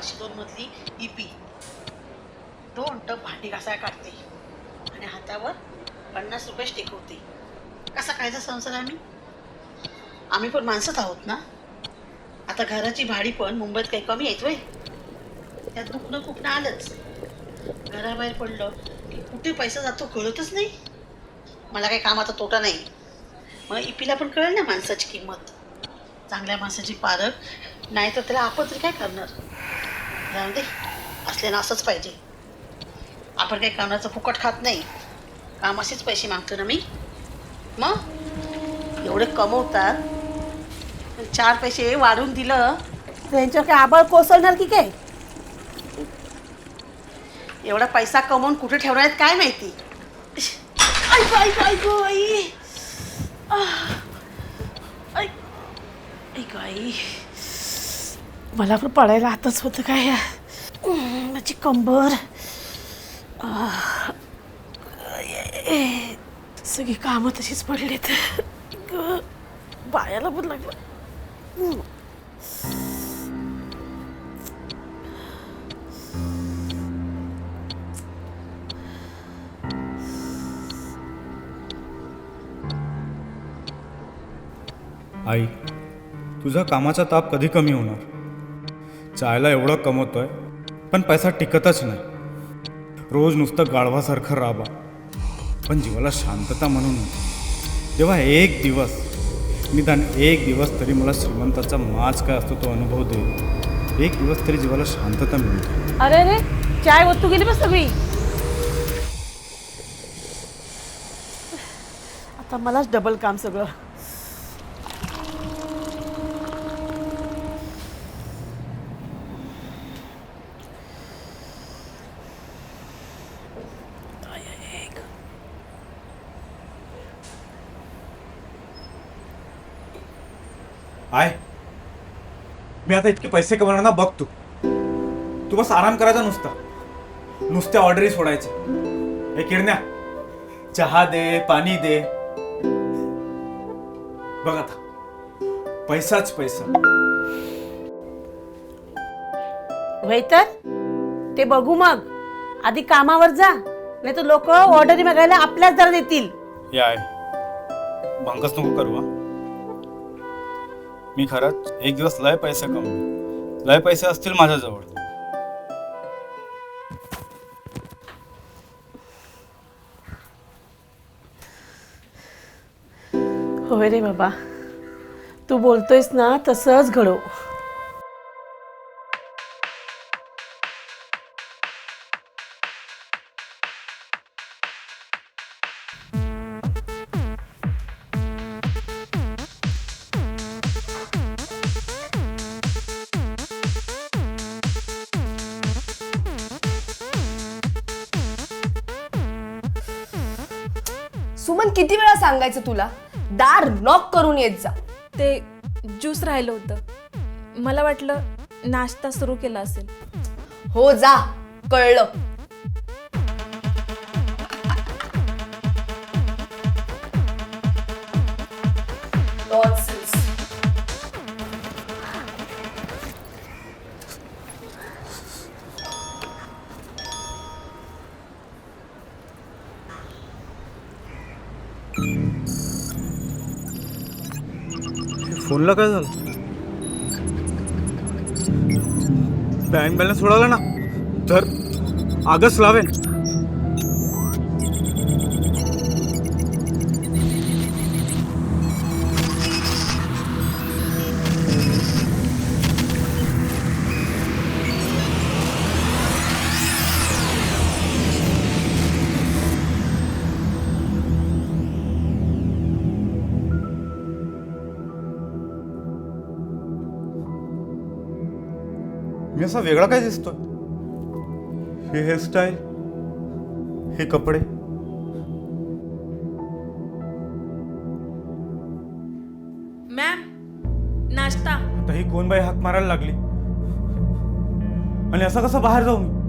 पाचशे दोन मधली इपी दोन टप भांडी घासायला काढते. आणि हातावर पन्नास रुपये टेकवते कसा कायचा संसार आम्ही? आम्ही पण माणसंच आहोत ना? आता घराची भाडी पण मुंबईत काही कमी आहेत वय त्यात दुखणं कुठनं आलंच. घराबाहेर पडलं की कुठे पैसा जातो कळतच नाही. मला काही कामाचा तोटा नाही. मग इपीला पण कळेल ना माणसाची किंमत. चांगल्या माणसाची पारख. नाही तर त्याला आपण तरी काय करणार? जाऊ दे. असल्यानं असंच पाहिजे. आपण काही कामाचं फुकट खात नाही. कामाशीच पैसे मागतो ना मी. मग? एवढे कमवतात. चार पैसे वाढवून दिलं. तर यांच्यावर काय आबळ कोसळणार की काय? एवढा पैसा कमवून कुठे ठेवणार आहेत काय माहिती? ऐक ऐक ऐक आई. ऐक आई. मला पण पडायला आताच होतं काय माझी कंबर. सगळी कामं तशीच पडलीत. ग, पण लागलं. आई तुझा कामाचा ताप कधी कमी होणार? चायला एवढं कमवतोय पण पैसा टिकतच नाही. रोज नुसतं गाढवासारखं राबा. पण जीवाला शांतता म्हणून नाही. तेव्हा एक दिवस निदान एक दिवस तरी मला श्रीमंताचा माज काय असतो तो अनुभव दे एक दिवस तरी जीवाला शांतता मिळते अरे अरे चाय ओतू गेली बस सगळी. आता मलाच डबल काम सगळं. आय. मी आता इतके पैसे कमवणार ना बघ तू. तू बस आराम करायचा नुसता. नुसत्या ऑर्डरी सोडायच्या हे किरण्या चहा दे पाणी दे. बघ आता. पैसाच पैसा. होय तर ते बघू मग. आधी कामावर जा. नाही तर लोक ऑर्डरी मागायला आपल्याच दरात येतील. याय भंकस नको करू मी खरंच एक दिवस लय पैसे कमवे लय पैसे असतील माझ्याजवळ. होय रे बाबा. तू बोलतोयस ना तसंच घडव. सांगायचं तुला? दार नॉक करून येत जा. ते ज्यूस राहिलं होतं. मला वाटलं नाश्ता सुरू केला असेल. हो जा. कळलं. फोनला काय झालं? बँक बॅलन्स उडाला ना तर आगच लावेन. मी असा वेगळा काय दिसतोय? हे हेअरस्टाईल हे कपडे. मॅम नाश्ता. आता ही कोण बाई हाक मारायला लागली? आणि असं कसं बाहेर जाऊ मी?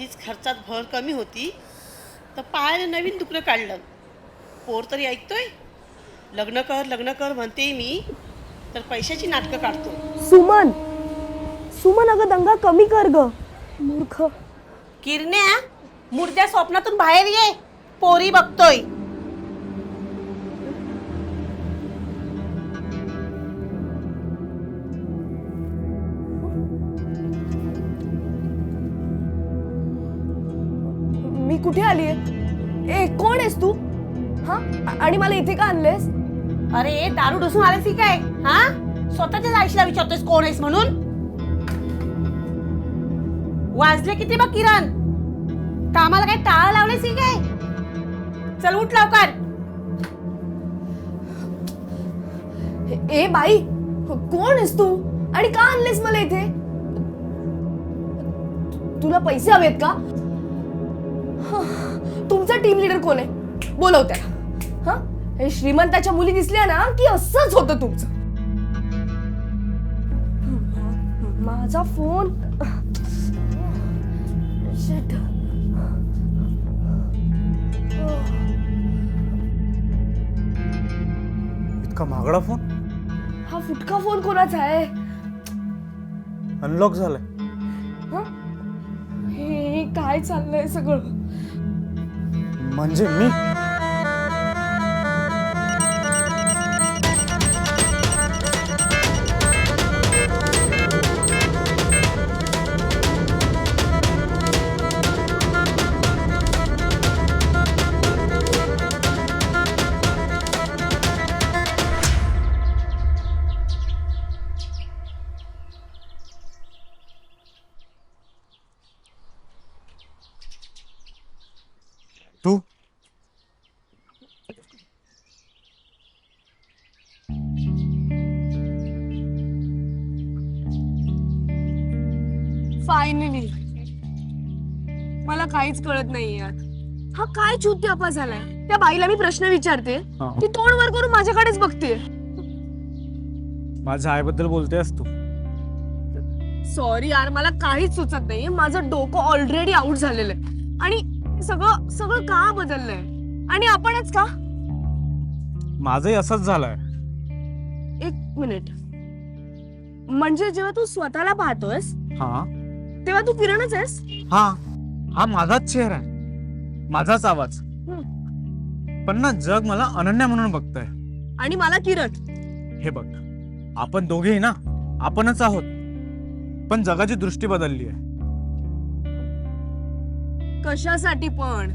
आधी खर्चात भर कमी होती. तर पायाने नवीन दुखणं काढलं. पोर तरी ऐकतोय? लग्न कर लग्न कर म्हणते मी तर पैशाची नाटकं काढतो. सुमन सुमन अगं दंगा कमी कर ग. मूर्ख. किरण्या मुर्द्या स्वप्नातून बाहेर ये. पोरी बघतोय. कुठे आलीये ए कोण आहेस तू? हा? आणि मला इथे का आणलेस अरे दारू डोसून आलेस की काय? हा? स्वतःच्याच आईशीला विचारतोयस कोण आहेस म्हणून? वाजले किती बघ किरण? कामाला काय टाळ लावलेस की काय? चल उठ लवकर. ए बाई कोण आहेस तू? आणि का आणलेस मला इथे? तुला पैसे हवेत का? तुमचा टीम लीडर कोण आहे? बोलव त्याला. हा? हे श्रीमंताच्या मुली दिसल्या ना की असंच होतं तुमचं. माझा फोन. इतका महागडा फोन हा फुटका फोन कोणाचा आहे? अनलॉक झालाय. हं? हे काय चाललंय सगळं? म्हणजे मी काहीच कळत नाही यात. हा काय चुत्यापा झालाय? त्या बाईला मी प्रश्न विचारते. हा. ती तोंड वर करून माझ्याकडेच बघते माझ्या आईबद्दल बोलतेस तू. सॉरी यार मला काहीच सुचत नाही माझं डोकं ऑलरेडी आउट झालेलं आहे. आणि हे सगळं सगळं का बदललंय? आणि आपणच का? माझंही असंच झालंय. एक मिनिट म्हणजे जेव्हा तू स्वतःला पाहतोयस हा. तेव्हा तू किरणच आहेस? हा. हा माझाच चेहरा आहे. माझाच आवाज. पण ना जग मला अनन्या म्हणून बघतंय. आणि मला किरण. हे बघ आपण दोघेही ना आपणच आहोत. पण जगाची दृष्टी बदलली आहे. कशासाठी पण?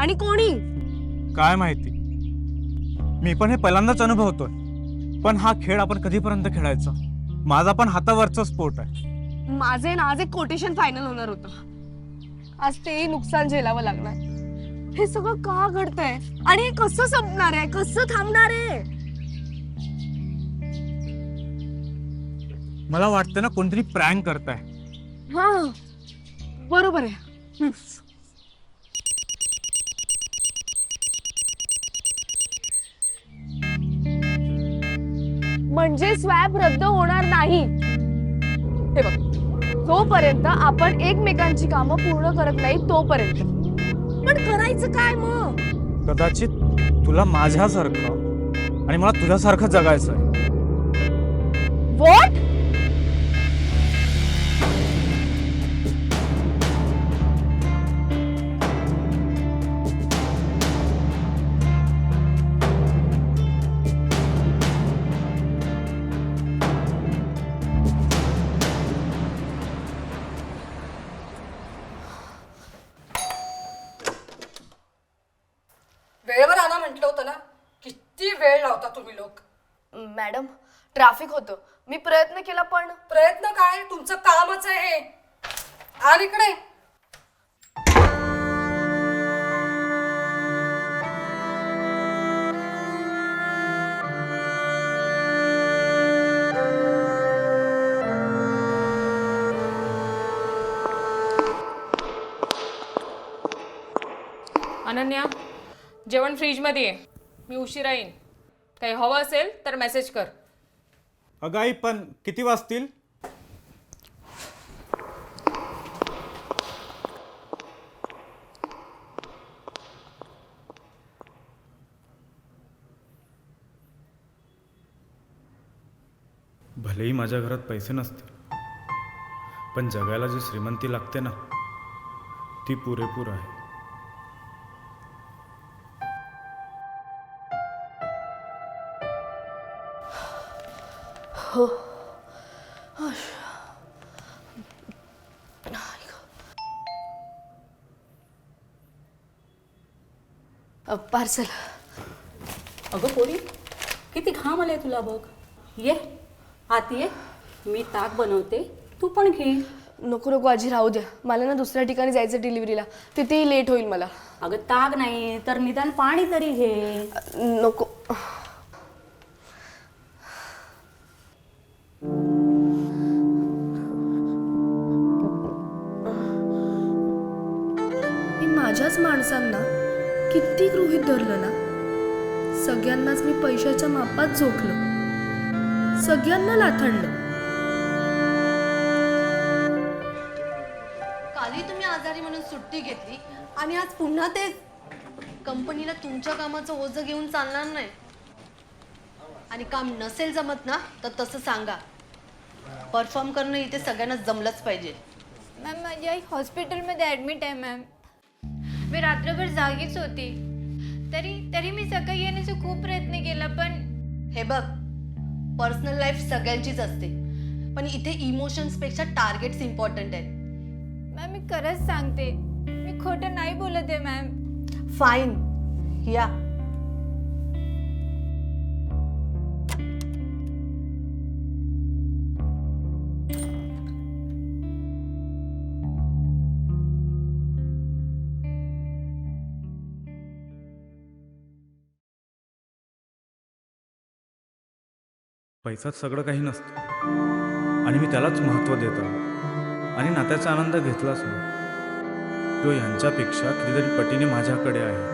आणि कोणी? काय माहिती. मी पण हे पहिल्यांदाच अनुभवतोय. पण हा खेळ आपण कधीपर्यंत खेळायचा? माझा पण हातावरचा स्पोर्ट आहे. माझे ना आज एक कोटेशन फायनल होणार होतं. आज तेही नुकसान झेलावं लागणार. हे सगळं का घडतंय? आणि हे कसं संपणार आहे? कसं थांबणार आहे? मला वाटतं ना कोणतरी प्रँक करताय. हा. बरोबर आहे. म्हणजे स्वॅप रद्द होणार नाही. हे बघ. जोपर्यंत आपण एकमेकांची कामं पूर्ण करत नाही तोपर्यंत. पण करायचं काय मग? कदाचित तुला माझ्यासारखं आणि मला तुझ्यासारखं जगायचं आहे वॉट ना किती वेळ लावता तुम्ही लोक? मॅडम ट्रॅफिक होतं. मी प्रयत्न केला पण प्रयत्न काय? तुमचं कामच आहे. आण इकडे. अनन्या जेवण फ्रीजमध्ये आहे. मी उशिरा येईन. काही हवं असेल तर मेसेज कर. अगं आई पण किती वाजतील? भलेही माझ्या घरात पैसे नसतील पण जगायला जी श्रीमंती लागते ना ती पुरेपूर आहे. पार्सल. अगं पोरी किती घाम आलाय तुला बघ. ये आत ये. मी ताक बनवते. तू पण घे. नको नको आजी राहू द्या. मला ना दुसऱ्या ठिकाणी जायचं डिलिव्हरीला तिथेही लेट होईल मला. अगं ताक नाही तर निदान पाणी तरी घे. नको. माझ्याच माणसांना किती गृहित धरलं ना? सगळ्यांनाच मी पैशाच्या मापात झोकलं. सगळ्यांना लाथांडलं. कालही तुम्ही आजारी म्हणून सुट्टी घेतली आणि आज पुन्हा ते कंपनीला तुमच्या कामाचं ओझं घेऊन चालणार नाही. आणि काम नसेल जमत ना तर तसं सांगा. परफॉर्म करणं इथे सगळ्यांना जमलंच पाहिजे. मॅम माझी आई हॉस्पिटलमध्ये ॲडमिट आहे मॅम. मी रात्रभर जागीच होती. तरी तरी मी सकाळी येण्याचा खूप प्रयत्न केला पण हे बघ पर्सनल लाईफ सगळ्यांचीच असते. पण इथे इमोशन्सपेक्षा टार्गेट्स इम्पॉर्टंट आहेत. मॅम मी खरंच सांगते. मी खोटं नाही बोलत आहे मॅम फाईन या. पैसाच सगळं काही नसतं. आणि मी त्यालाच महत्त्व देतो आणि नात्याचा आनंद घेतलाच नाही तो यांच्यापेक्षा कितीतरी पटीने माझ्याकडे आहे.